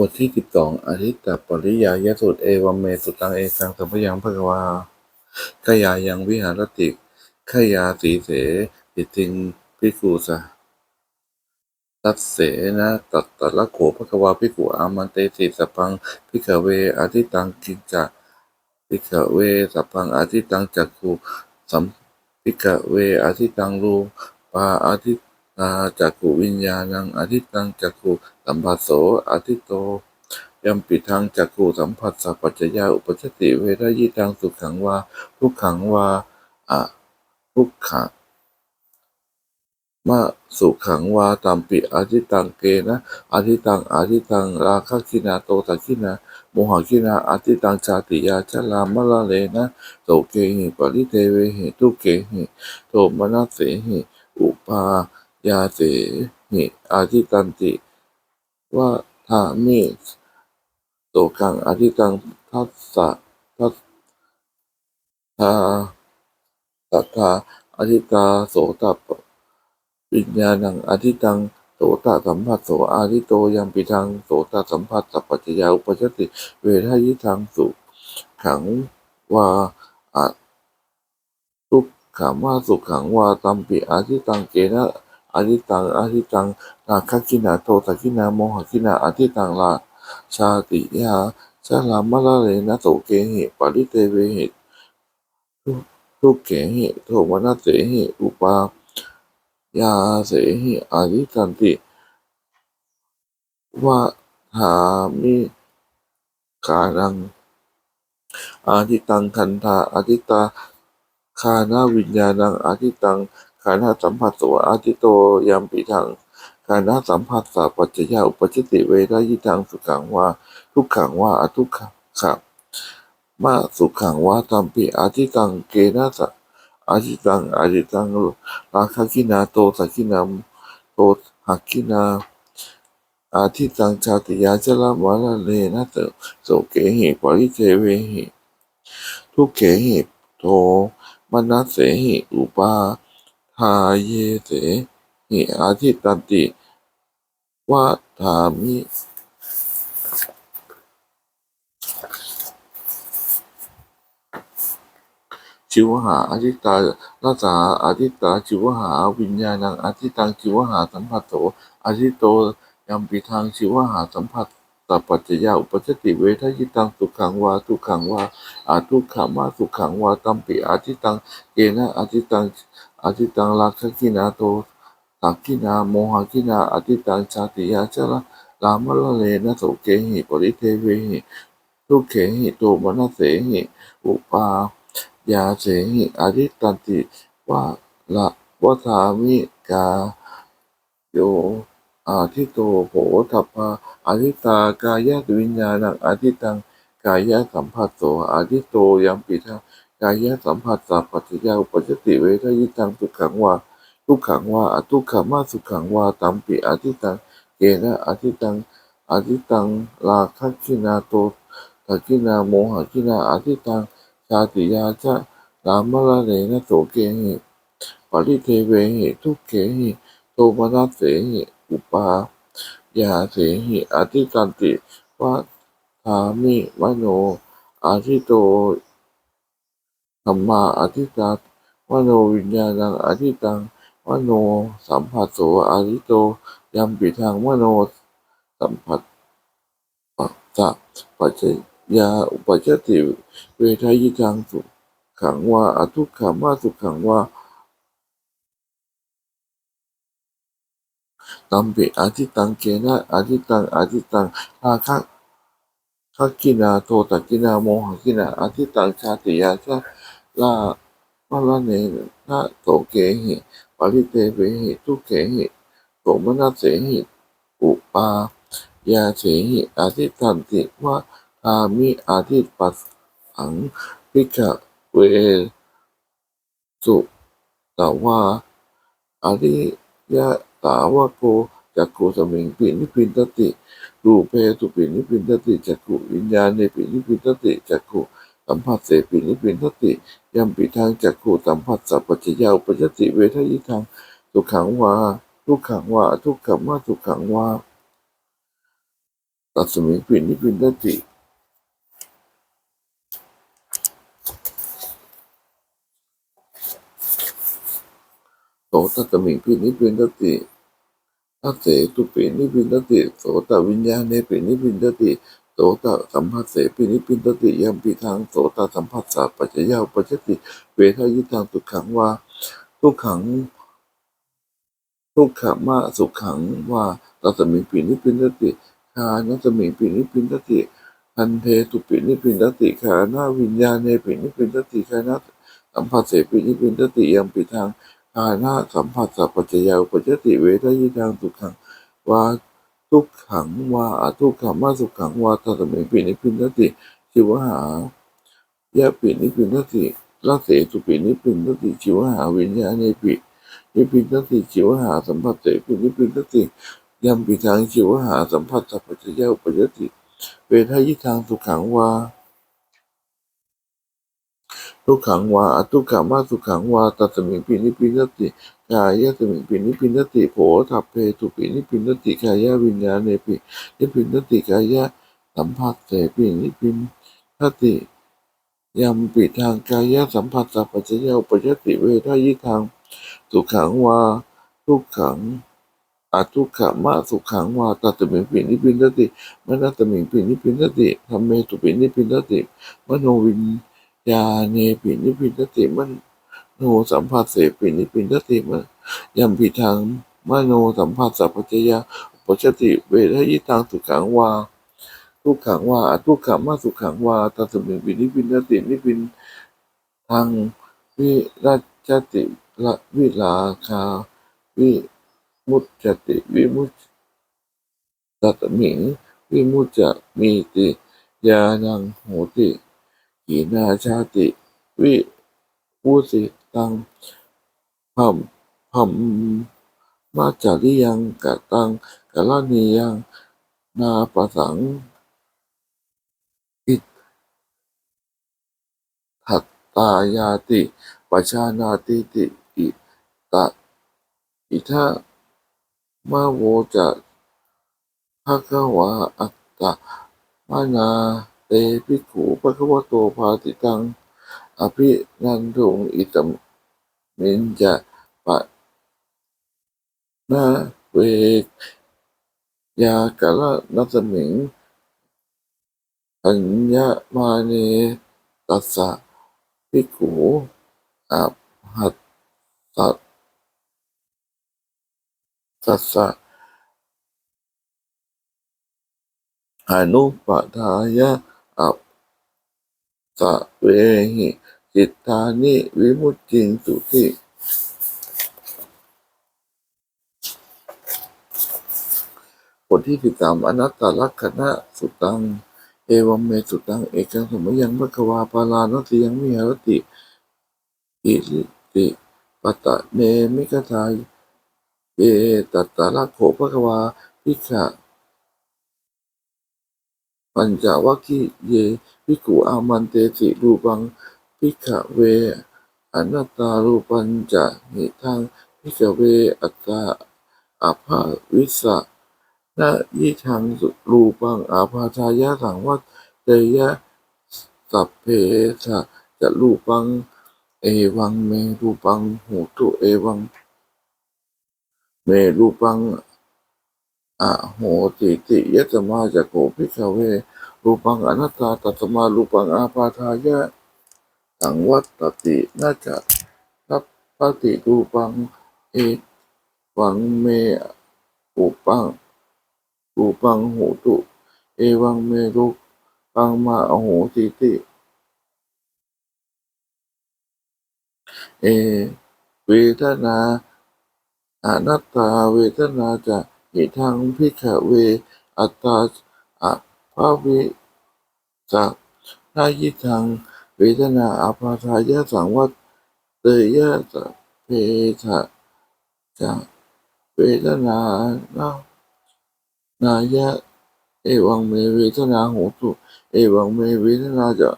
บทที่สิบสองอธิตตปริยายสูตรเอวมเมสุตังเอกังสัมพยังภควาขยายังวิหารติขยาสีเสปิติงพิกุสะตัสเสนะตัตตะละโขภควาพิกุอามันเตสิสปังพิกเวอธิตังกิจจะพิกเวสพังอธิตังจักขุสัมพิกเวอธิตังรูปาอธิตาจักขุวิญญาณังอธิตังจักขุสัมปัสโสอธิโตยัมปิทางจักขุสัมผัสสะปัจจยาอุปชติเวทยิตังสุขขังวาทุกขังวาอะทุกขะมะสุขังวาตัมปิอาทิตังเกนะอาทิตังอาทิตังราคะคินาโตตะคินาโมหะคินาอาทิตังชาติยาชลามะละเลนะโตเกหิปริเทเวหิทุเกหิโทมนัสเสหิอุปา ยาเสหิอาทิตันติวะทามิโตกังอธิตังทัสสะทัสทาตัทาอธิตาโสตปวิญญาณังอธิตังโสตสัมผัสโสอาทิโตยังปิทังโสตสัมผัสสัพปัจจยาอุปชติ เวทายิทังสุขังวาอะทุกขังว่าสุขังวาตัมปิอาทิตังเกนะ อาทิตังอาทิตังนาคกินาโทตกินาโมหกินาอาทิตังลาชาติยาชาลามะละเลนะโสเกหิปริเตเวหิทุทุกเกหิโทมนัสเสหิอุปายาเสหิอาริสันติวะหามิกานังอาทิตังคันธาอาทิตาคานาวิญญาณังอาทิตัง คานาสัมผัสโสอาทิโตยัมปิทังการณสัมผัสสะปัจจยาอุปจิติเวทยิทังสุขังว่าทุกขังว่าอทุกขังขังมาสุขังว่าตัมปิอาทิตังเกนะสะอาทิตังอาทิตังราคกินาโตสักินามโตหักกินาอาทิตังชาติยาจละวะลเลนะเตโสเกหิปริเทเวหิทุกเขหิโทมนัสเสหิอุปา ทาเยเสหิอาทิตันติว่าถามิชิวหาอธิตาลัสาอธิตาชิวหาวิญญาณังอธิตังชิวหาสัมผัสโตอธิโตยัมปิทางชิวหาสัมผัสตปัจจยาอุปจติเวทยิตังสุขังวาทุขังวาอาทุขามาสุขังวาตัมปิอาทิตังเกนะอาทิตัง อาทิตังลักขกินาโตสักกินาโมหกินาอาทิตังชาติยาชละรามละเลนะโสเกหิปริเทเวหิทุกเขหิโตมนัสเสหิอุปายาเสหิอริตันติวะละวะทามิกาโยอาทิโตโผทัพพาอาทิตากายะวิญญาณังอาทิตังกายะสัมผัสโสอาทิโตยัมปิทัง กายะสัมผัสสัพปัจจยาอุปจติเวทยิตังสุขังวาทุกขังวาอทุกขมาสุขังวาตัมปิอาทิตังเกนะอาทิตังอาทิตังลาคักินาโตตะกินาโมหะกินาอาทิตังชาติยาจะรามละเลนะโสเกหิปริเทเวหิทุกเกหิโทมนัสเสหิอุปายาเสหิอาทิตันติวัฏามิมโนอาทิโต ธรรมาอาทิตามโนวิญญาณังอาทิตังมโนสัมผัสโสอาทิโตยัมปิทางมโนสัมผัสปัจจปัจจยาอุปจติเวทายิทังสุขังว่าอทุกขามาสุขังว่าตัมปิอาทิตังเกนะอาทิตังอาทิตังอาคักคักกินาโทตกินาโมหกินาอาทิตังชาติยาชา ลาปะละเนนะโตเกหิปริเตเวหิทุเกหิโสมนัสเสหิอุปายาเสหิอาทิตันติวะทามิอาทิปัสสังพิกะเวสุตาวาอาริยะตาวะโกจักขุสมิงปินิพินตติรูปเพสุปินิพินตติจักขุวิญญาณเนปินิพินตติจักขุ สัมผัสเสปินิพินตติยัมปิทางจักขุสัมผัสสัพปัจยาอุปจติเวทยิทางสุกขังวาทุกขังวาทุกขมวาทุกขังวาตัสมิงปินิพินดติโสตัสมิงปินิพินดติทัสเสตุปินิพินติโสตวิญญาณเนปินิพินติ โสตสัมผัสเสปินิพินดติยัมปิทางโสตสัมผัสสะปัจจยาปัจจติ เวทายิทังทุขังวาทุกขัง ทุกขมาสุขขังว่าตัสมิปินิพินดติคานัสมิปินิพินดติคันเทตุปินิพินดติขานาวิญญาณเนปินิพินดติคานาสัมผัสเสปินิพินดติยัมปิทางคานาสัมผัสสัพปัจจยาปัจจติเวทยิทางทุขังว่า ทุกขังวาอทุกขมาสุขังวาตัสมิงปินิพินดติชิวหายะปินิพินดติละเสตุปินิพินดติชิวหาวิญญาณิปินิพินทติชิวหาสัมผัสเตปินิพินทติยัมปิทางชิวหาสัมผัสสัพพะเจ้าปัจจติเวทยิทางสุขังวา ทุกขังวาอทุกขามาสุขังวาตัสมิงปินิพพินติกายะสมิงปินิพินติโผทัพเพตุปินิพินติกายะวิญญาณเนปินิพินติกายะสัมผัสเตปินิพินติยัมปิทางกายะสัมผัสสัพพะเจ้าปัจจติเวทายิทางสุขังวาทุกขังอาทุกขมะสุขังวาตัตมิงปินิพินติมนัตมิงปินิพินติธรรมเมตุปินิพินติมโนวิญ ญาเนปินิพินทติมโนสัมผัสเสปินิพินทติมยัมพิทางมโนสัมผัสสัพพจยาปัจจติเวทยิตังสุขังวาทุกขังวาทุกขมะสุขังวาตัตมิงปินิพินทตินิพินทางวิราชติละวิลาคาวิมุตจติวิมุตตัตมิงวิมุตจะมีติยานังโหติ กีนาชาติ วิวุสิตังพัมพัมมาจาริยังกะตังกะลานียัง นาปะสัง อิทัตตายาติปัจจานาติติอิตะอิทะมาโวจะภะคะวะอัตตะมานา เตภิกขุภะคะวะโตภาติตัง อภินันทุงอิตมินจะปะนาเวกยากะละนัสมิงอัญญมาเนตัสสะภิกขุอาหัตตัสสัสสะอนุปทายะ อัปสะเวหิจิตตานิวิมุตติสุติบทที่สิบสามอนัตตลักษณะสุตัง เอวัมเมสุตัง เอกังสมยังมะควาปาลานติยังมิหรติอิติปตะเนมิกทายเอตัตตะละโขภควาพิกขะ ปัญจวัคคีเยพิกขุอามันเตสิรูปังพิกขเวอนัตตารูปัญจะหิทังพิกขเวอัตตาอาภาวิสะนะยิทังรูปังอาภาชายะสังวัตเตยะสัพเพสะจะรูปัง เอวังเมรูปังหูตุเอวัง เมรูปังอะโหติติยะสมาจะโกภิกขเว รูปังอนัตตาตัสมารูปังอาปาทายะสังวัตตินาจะทัพปฏิรูปังเอวังเมอุปังรูปังโหตุ เอวังเมรูปังมาอโหติติเอเวทนาอนัตตาเวทนาจะหิทังพิกขเวอัตตาอ ภาวิสักนายิทังเวทนาอาภาทายะสังวัตเตยะสะเพทะจะเวทนานานายะเอวังเมเวทนาโหตุเอวังเมเวทนาจะ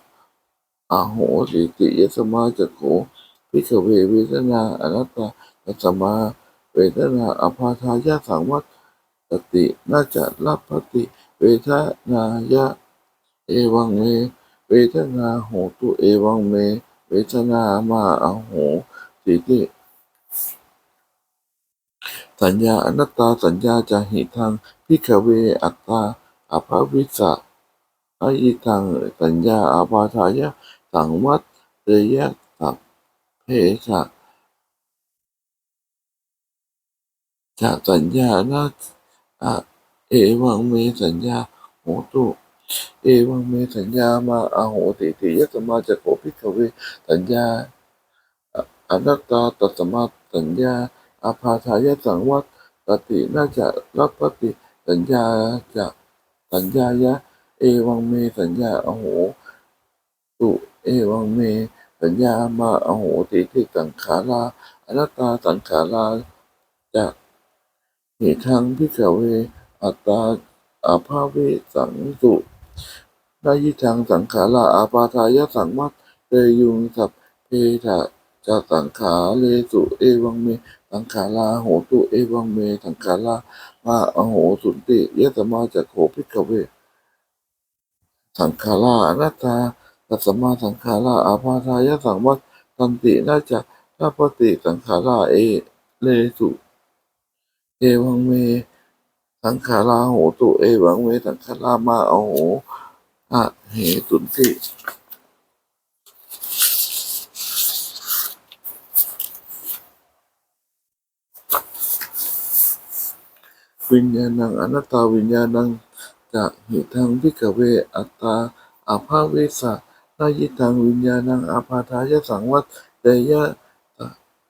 อาโหติติยสมาจะโขพิกเวเวทนาอนัตตาตัสมาเวทนาอภาทายะสังวัตติน่าจะรับปฏิ เวทนายะเอวังเม เวทนาโหตุเอวังเม เวทนามาอโหสิติสัญญาอนัตตาสัญญาจาหิทังพิกเวอัตตาอภวิสะอหิทังสัญญาอาปาทายะสังวัตเตยะสัพเพชะจะสัญญานาอ เอวังเมสัญญาโหตุเอวังเมสัญญามาอโหติติยะสมาจะโกพิกเวสัญญาอนัตตาตัสมาสัญญาอาภาทายะสังวัตตติน่าจะรับปฏิสัญญาจะสัญญายะ เอวังเมสัญญาอโหตุเอวังเม สัญญามาอโหติที่สังขาราอนัตตาสังขาราจะเหตุทางพิกเว อัตตาอาภาเวสังสุนายิทางสังขาราอาปาทายสังวัตเตยุงสัพเพทะจะสังขาเลสุเอวังเม สังขาราโหตุเอวังเม สังขารามาอโหสุนติยะสมาจักโขพิกเว สังขาราอนัตตาตัสมาสังขาราอาภาทายะสังวัตตันติน่าจะนาปฏิสังขาราเอเลสุ เอวังเม สังขาราโหตุเอวังเมสังขารามาอโหอะเหสุนติวิญญาณังอนัตตาวิญญาณังจะหิทังพิกเวอัตตาอาภาเวสะนายิทังวิญญาณังอาภาทายสังวัตเตยะ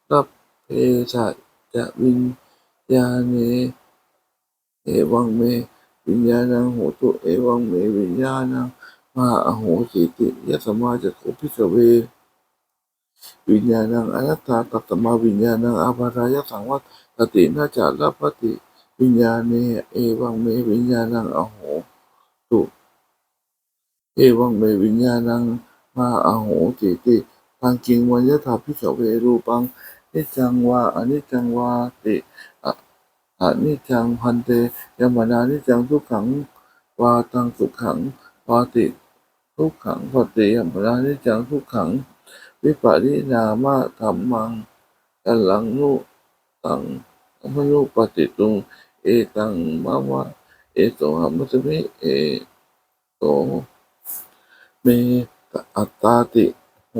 ตัพเพสะจะวิญญาเน เอวังเมวิญญาณังโหตุเอวังเมวิญญาณังมาอโหสิติยสมาจะโคพิกเว วิญญาณังอนัตตาตัตมาวิญญาณังอาภาทายสังวัตตตินาจะรับปฏิวิญญาณเอวังเมวิญญาณังอโหตุเอวังเมวิญญาณังมาอโหติติทางกิงวันยถาพิกเวรูปังนิจังวาอนิจังวาติ อนิจจังพันเตยมนานิจจังทุกขังวาตังสุขขังวาติทุกขังปฏิยมนานิจจังทุกขัง วิปาริณามะธรรมังกัลลังนุตังมนุปฏิตุงเอตังมะวะเอโตหัมมัสมิเอโตเมตอัตตาติโห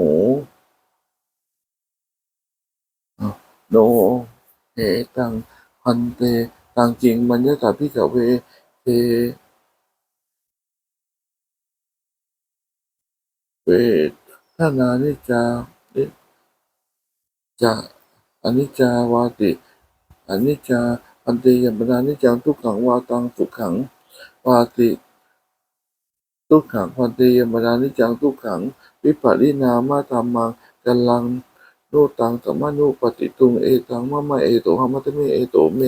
โนเหตัง พันเตตังจริงมันยะตาพิกเวเทเวทนานิจานิจะอนิจจาวาติอนิจจาพันเตยมนานิจังทุกขังวาตังสุขังวาติทุกขังพันเตยมนานิจังทุกขังวิปริณามะธรรมังกัลลัง โนตังสมมานุปฏิตุงเอตังมะมะเอโตหะมัตเมเอโตเม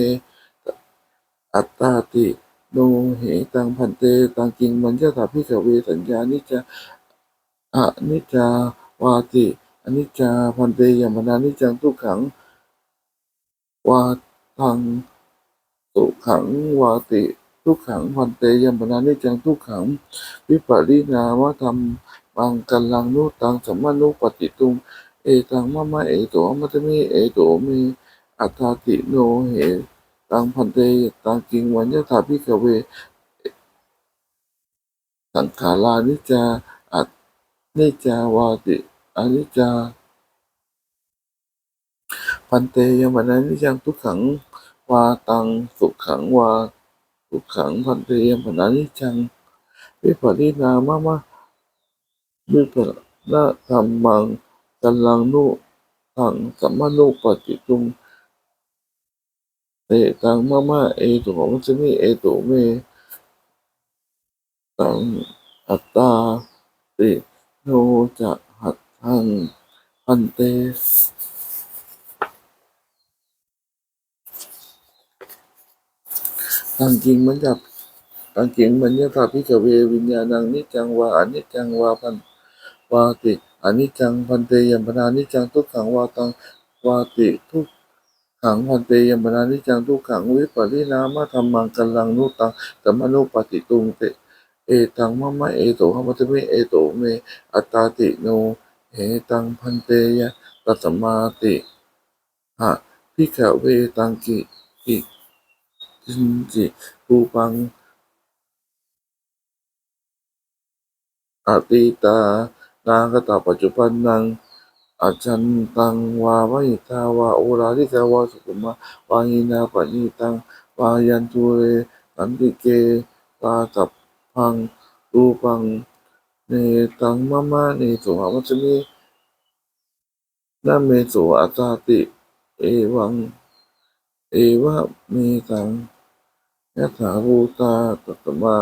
อัตตาติโนเหตังพันเตตังกิงมันยะถาพิกเวสัญญานิจจาอนิจจาวาติอนิจจาพันเตยมนานิจังทุกขังวาทังสุขังวาติ ทุกขังพันเตยมนานิจังทุกขัง วิปริณามะธรรมังกัลลังนุตังสัมมานุปฏิตุง เอตังมะมะเอโตมัตมิเอโตเมอัตตาติโนเหตังพันเตตังกิงวันยถาพิกเว สังขารานิจจาอัตนิจจาวาติอนิจจาพันเตยมนานิจังทุกขังวาตังสุขังวาสุขังพันเตยมนานิจังวิปริณามะมะวิปละธรรมัง กัลลังนุทังสัมมานุปฏิตุงเตตังมะมะเอโตมัสมิเอโตเมตังอัตตาติโนจะหัตถังพันเตตังจริงมันจับตังจริงมันยะถาพิกเววิญญาณังนิจจังวาอนิจังวาพันวาติ อนิจจังพันเตยมพนานิจจังทุกขังวาตังวาติทุกขังพันเตยมนานิจังทุกขังวิปริณามะธรรมังกัลังนุตังกัมมนุปฏิตุงเตเอตังมะมะเอโตหะมัตเมเอโตเมอัตตาติโนเหตังพันเตยะตัสมาติหะพิขเวตังกิกิจินจิรูปังอติตา นากตาปัจจุบันนังอาจันตังวาวหิตาวาโอราลิกาวาสุขุมาวาหินาปณิตังวายันตุเรสันติเกวาตับพังรูปังเนตังมะมะเนโสหมัจมินาเมโสอัตตาติ เอวัง เอวะเมตังยะถาภูตาตัตตมา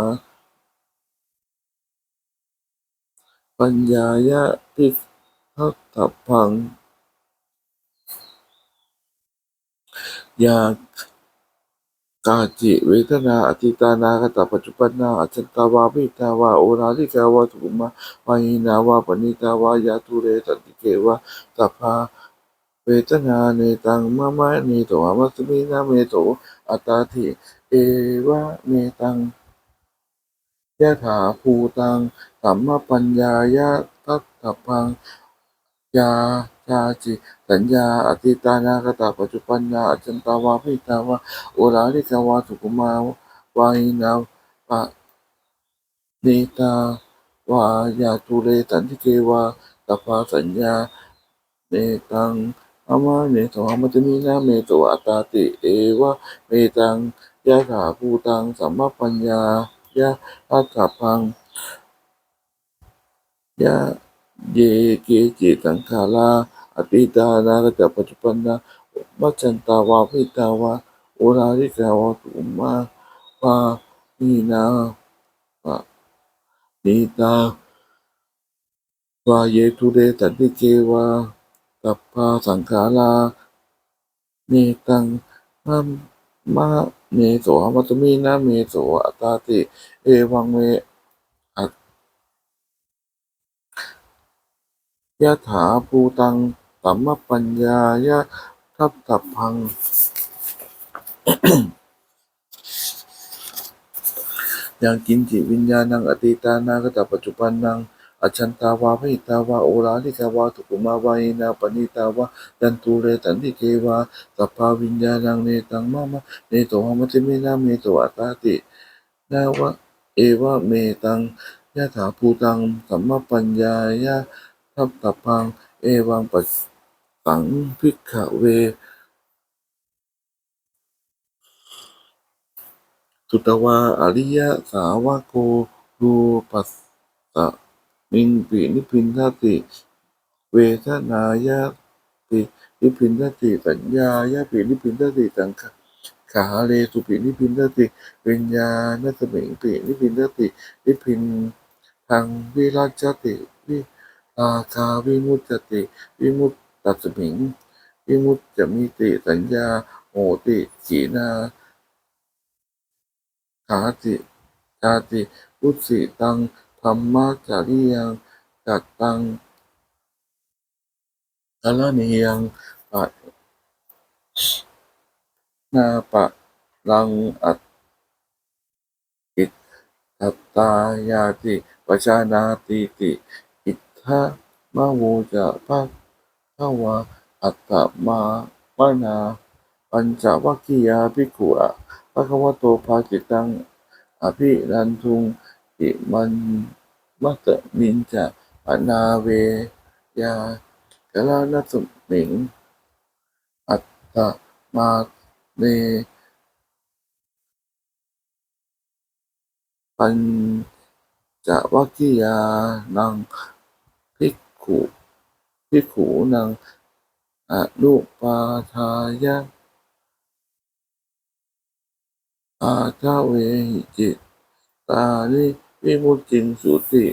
ปัญญายะพิทัตถพัง ยากาจิเวทนาอติตานากตปัจจุบันนาอัจฉัตาวาพิตาวาโอราลิกาวาสุขุมาวาหินาวาปณิตาวายาทุเรสัติเกวะสัพาเวทนาเนตังมะมะเนโตอามัสมินาเมโตอัตตาทิเอวะเมตัง ยะถาภูตังสัมมปัญญายะทัตถพังยาชาจิสัญญาอติตานากตาปัจจุปันนาอจันตาวาพิตาวาโอราลิกาวาสุกุมาวาหินาปะเนตาวายาตุเรสันติเกวาตปาสัญญาเนตังอามาเนโสหมัจมินาเมตอัตตาติเอวะเมตังยะถาภูตังสัมมาปัญญา ยะอัตถพังยะเยเกจิสังขาราอติตานากตปัจจุปันนามัจจันตาวาพิตาวาโอราลิกาวาตุมาปานีนาปะนีตาวาเยทุเรตันติเกวาตัปปาสังขาราเนตังมัมมะ เมโสหมัตตมีนาเมโสอัตตาติ เอวังเมยะถาภูตังสัมมปัญญายะทัตถพัง ยังกินจิวิญญาณังอติตานากตปัจจุบันนัง อชันตาวาพิตาวาโอราลิกาวาตุกุมาวายินาปณิตาวายันตุเรตันติเกวาสัพพาวิญญาณังเนตังมะมะเนโตหะมัจจมินาเมโตอัตตาตินาวะเอวะเมตังยะถาภูตังสัมมาปัญญายะทัตพัง เอวังปัสสังพิกขเวสุตวาอริยสาวกโกรูปัสสะ มิงปินิพินทติ เวทนายะปินิพินทติสัญญายะปินิพินทติสังขขาเลสุปินิพินทติวิญญาณสมิงปินิพินทตินิพินทางวิราชติวิอาคาวิมุตติวิมุตตัสมิงวิมุตจะมิติสัญญาโหติขีนาขาติชาติพุทธิตัง ธรรมจริยังจัตตังกาลเนียังปะนาปะรังอัตอิตตัตตายาติปชานาติติ อิทธามะโวจะภะคะวะอัตตมามนาปัญจวัคคียาภิกขุอะภะคะวะโตภาจิตังอภิรันทุง อิมันมัตตมินจะปนาเวยากลานัสมิง อัตตมาเนปัญจวัคคียานังภิกขุภิกขุนังอนุปาทายะอาทาเวหิจิตตานิ วิมุตติงสุติ